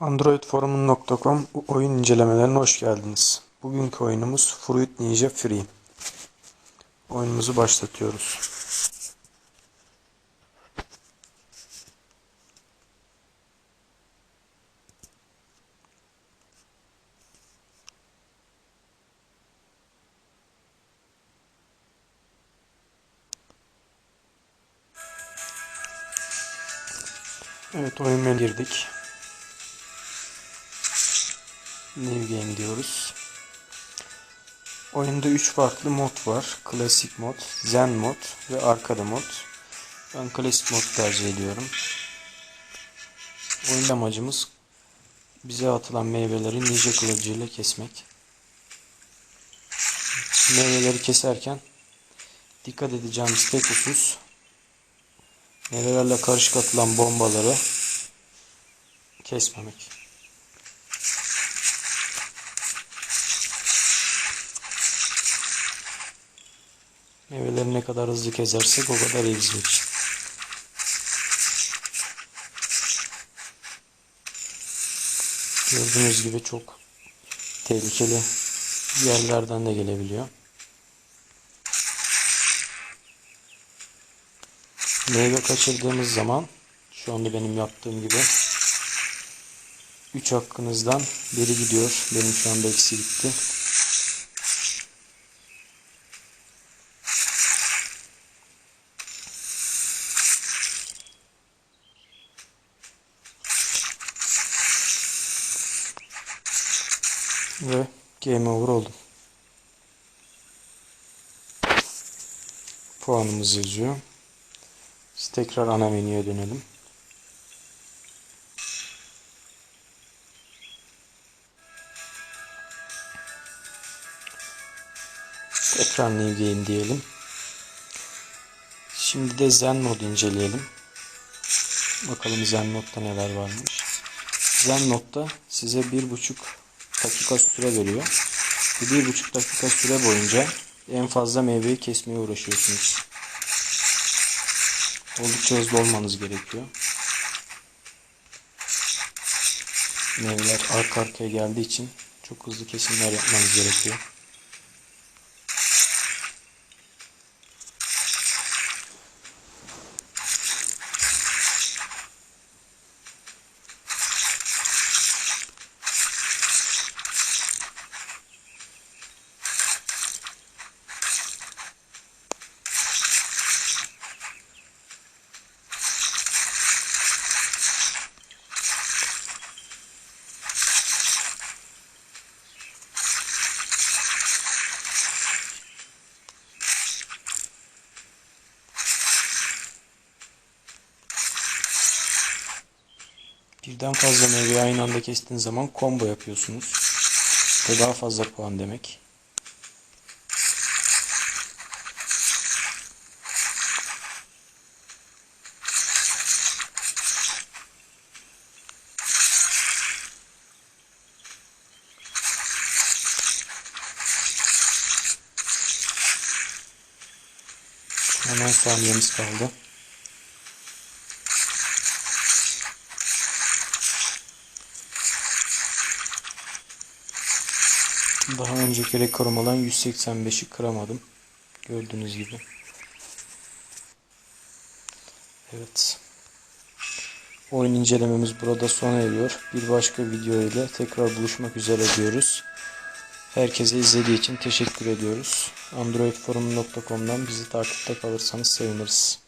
Androidforum.com oyun incelemelerine hoş geldiniz. Bugünkü oyunumuz Fruit Ninja Free. Oyunumuzu başlatıyoruz. Evet oyuna girdik. New Game diyoruz. Oyunda 3 farklı mod var. Klasik mod, Zen mod ve arkada mod. Ben klasik mod tercih ediyorum. Oyun amacımız bize atılan meyveleri ninja kılıcıyla kesmek. Meyveleri keserken dikkat edeceğimiz tek husus meyvelerle karışık atılan bombaları kesmemek. Meyveleri ne kadar hızlı kesersek o kadar iyi bizim için. Gördüğünüz gibi çok tehlikeli yerlerden de gelebiliyor. Meyve kaçırdığımız zaman şu anda benim yaptığım gibi 3 hakkınızdan biri gidiyor. Benim şu anda eksi gitti. Ve game over oldum. Puanımız yazıyor. Biz tekrar ana menüye dönelim. Tekrar new game diyelim. Şimdi de Zen mod inceleyelim. Bakalım Zen modda neler varmış. Zen modda size bir buçuk dakika süre veriyor. Bir buçuk dakika süre boyunca en fazla meyveyi kesmeye uğraşıyorsunuz. Oldukça hızlı olmanız gerekiyor. Meyveler arka arkaya geldiği için çok hızlı kesimler yapmanız gerekiyor. Birden fazla meyveyi aynı anda kestiğiniz zaman combo yapıyorsunuz. Ve daha fazla puan demek. Hemen saniyemiz kaldı. Daha önceki rekorum olan 185'i kıramadım. Gördüğünüz gibi. Evet. Oyun incelememiz burada sona eriyor. Bir başka video ile tekrar buluşmak üzere diyoruz. Herkese izlediği için teşekkür ediyoruz. Androidforum.com'dan bizi takipte kalırsanız seviniriz.